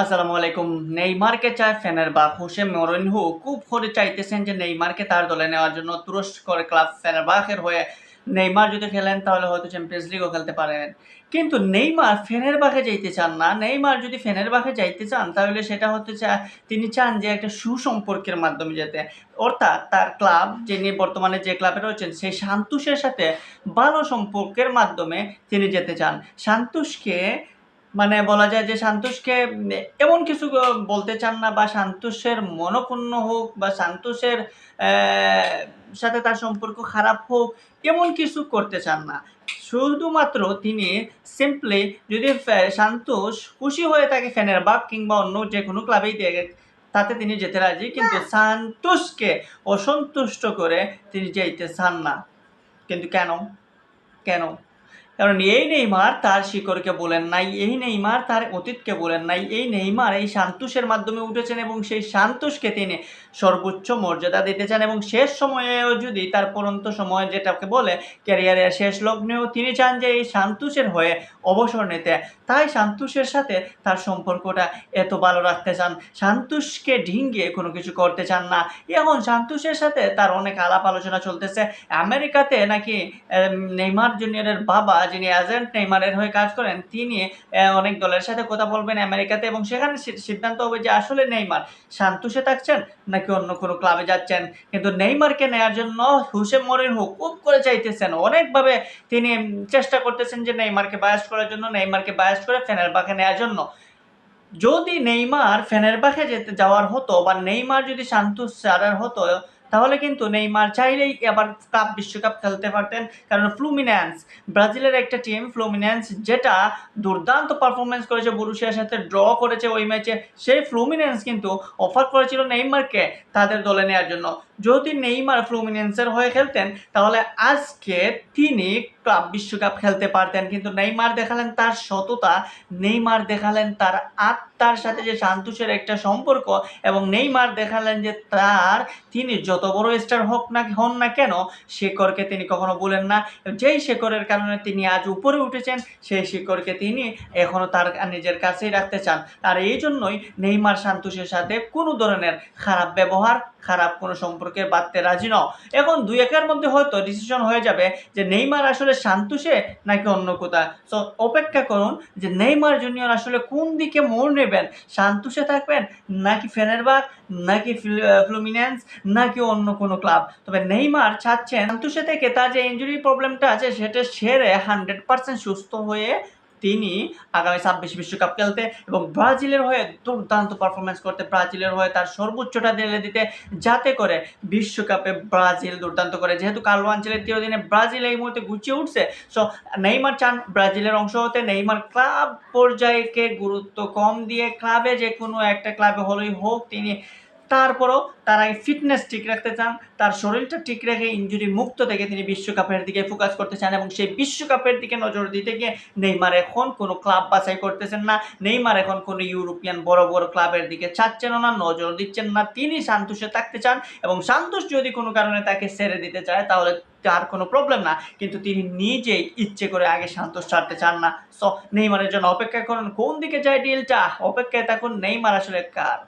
আসসালামু আলাইকুম। নেইমারকে চায় ফ্যানের বা হোসে মরিনহো খুব করে চাইতেছেন যে নেইমারকে তার দলে নেওয়ার জন্য তুরস্কর ক্লাব ফেনারবাখের হয়ে নেইমার যদি খেলেন, তাহলে হয়তো চ্যাম্পিয়ন্স লিগও খেলতে পারেন। কিন্তু নেইমার ফেনেরবাখে যাইতে চান না। নেইমার যদি ফেনেরবাখে যাইতে চান, তাহলে সেটা হতে চায় তিনি চান যে একটা সুসম্পর্কের মাধ্যমে যেতে। অর্থাৎ তার ক্লাব, যিনি বর্তমানে যে ক্লাবে রয়েছেন, সেই সান্তুষের সাথে ভালো সম্পর্কের মাধ্যমে তিনি যেতে চান। সান্তুষকে মানে বলা যায় যে সান্তোষকে এমন কিছু বলতে চান না বা সান্তোষের মনক্ষুণ্ণ হোক বা সান্তোষের সাথে তার সম্পর্ক খারাপ হোক এমন কিছু করতে চান না। শুধুমাত্র তিনি সিম্পলি যদি সান্তোষ খুশি হয়ে থাকে ফ্যানের বাক কিংবা অন্য যে কোনো ক্লাবেই তাতে তিনি যেতে রাজি কিন্তু সান্তোষকে অসন্তুষ্ট করে তিনি যেতে চান না। কিন্তু কেন? কেন? কারণ এই নেইমার তার শিকড়কে বলেন নাই, এই নেইমার তার অতীতকে বলেন নাই, এই নেইমার এই সান্তোষের মাধ্যমে উঠেছেন এবং সেই সান্তোষকে তিনি সর্বোচ্চ মর্যাদা দিতে চান এবং শেষ সময়েও যদি তার পরন্ত সময় যেটাকে বলে ক্যারিয়ারের শেষ লগ্নেও তিনি চান যে এই সান্তোষের হয়ে অবসর নিতে, তাই সান্তোষের সাথে তার সম্পর্কটা এত ভালো রাখতে চান, সান্তোষকে ঢিঙ্গিয়ে কোনো কিছু করতে চান না এখন সান্তোষের সাথে তার অনেক আলাপ আলোচনা চলতেছে, আমেরিকাতে নাকি নেইমার জুনিয়রের বাবা যিনি এজেন্ট নেইমারের হয়ে কাজ করেন, তিনি অনেক দলের সাথে কথা বলবেন আমেরিকাতে এবং সেখানে সিদ্ধান্ত হবে যে আসলে নেইমার শান্তুষে থাকছেন নাকি অন্য কোনো ক্লাবে যাচ্ছেন। কিন্তু নেইমারকে নেয়ার জন্য হুসেন মরিন খুব করে চাইতেছেন। অনেকভাবে তিনি চেষ্টা করতেছেন যে নেইমারকে বায়াস করার জন্য, নেইমারকে বায়াস করে ফেনের বাঁকে নেওয়ার জন্য। যদি নেইমার ফেনেরবাখে যেতে যাওয়ার হতো বা নেইমার যদি শান্তুষ ছাড়ার হতো তাহলে কিন্তু নেইমার চাইলেই এবার কাপ বিশ্বকাপ খেলতে পারতেন, কারণ ফ্লুমিন্যান্স, ব্রাজিলের একটা টিম ফ্লুমিন্যান্স, যেটা দুর্দান্ত পারফরমেন্স করেছে বরুশিয়ার সাথে ড্র করেছে ওই ম্যাচে সেই ফ্লুমিন্যান্স কিন্তু অফার করেছিল নেইমারকে তাদের দলে নেওয়ার জন্য। যদি নেইমার ফ্লুমিন্যান্সের হয়ে খেলতেন, তাহলে আজকে তিনি ক্লাব, বিশ্বকাপ খেলতে পারতেন। কিন্তু নেইমার দেখালেন তার সততা, নেইমার দেখালেন তার আত্মার সাথে যে সান্তোষের একটা সম্পর্ক এবং নেইমার দেখালেন যে তার তিনি যত বড় স্টার হোক না, হন না কেন, শেখরকে তিনি কখনো বলেন না। যেই শেখরের কারণে তিনি আজ উপরে উঠেছেন, সেই শেখরকে তিনি এখনও তার নিজের কাছেই রাখতে চান। আর এই জন্যই নেইমার সান্তোষের সাথে কোনো ধরনের খারাপ ব্যবহার খারাপ কোনো সম্পর্কে বাঁধতে রাজি নও। এখন দুই একের মধ্যে হয়তো ডিসিশন হয়ে যাবে যে নেইমার আসলে শান্তুষে নাকি অন্য কোথায়। সো অপেক্ষা করুন যে নেইমার জুনিয়র আসলে কোন দিকে মোড় নেবেন? শান্তুষে থাকবেন নাকি ফেনেরবাগ নাকি ফ্লু- ফ্লুমিনেন্স নাকি অন্য কোনো ক্লাব তবে নেইমার চাচ্ছেন শান্তুষে থেকে তার যে ইঞ্জুরি প্রবলেমটা আছে সেটা সেরে হান্ড্রেড পার্সেন্ট সুস্থ হয়ে তিনি আগামী ছাব্বিশ বিশ্বকাপ খেলতে এবং ব্রাজিলের হয়ে দুর্দান্ত পারফরমেন্স করতে ব্রাজিলের হয়ে তার সর্বোচ্চটা ঢেলে দিতে যাতে করে বিশ্বকাপে ব্রাজিল দুর্দান্ত করে। যেহেতু কার্লো আঞ্চলের দিনে ব্রাজিল এই মুহূর্তে গুছিয়ে উঠছে সো নেইমার চান ব্রাজিলের অংশ হতে নেইমার ক্লাব পর্যায়কে গুরুত্ব কম দিয়ে ক্লাবে যে কোনো একটা ক্লাবে হলেই হোক, তিনি তারপরও তার আগে ফিটনেস ঠিক রাখতে চান, তার শরীরটা ঠিক রেখে ইঞ্জুরি মুক্ত থেকে তিনি বিশ্বকাপের দিকে ফোকাস করতে চান এবং সেই বিশ্বকাপের দিকে নজর দিতে গিয়ে নেইমার এখন কোনো ক্লাব বাছাই করতেছেন না, নেইমার এখন কোনো ইউরোপিয়ান বড় বড় ক্লাবের দিকে চাচ্ছেন না, নজর দিচ্ছেন না, তিনি সান্তোষে থাকতে চান এবং সান্তোষ যদি কোনো কারণে তাকে ছেড়ে দিতে চায় তাহলে তার কোনো প্রবলেম না, কিন্তু তিনি নিজেই ইচ্ছে করে আগে সান্তোষ ছাড়তে চান না। সো নেইমারের জন্য অপেক্ষা করুন, কোন দিকে যায় ডিলটা অপেক্ষায় থাকুন, নেইমার আসলে কার?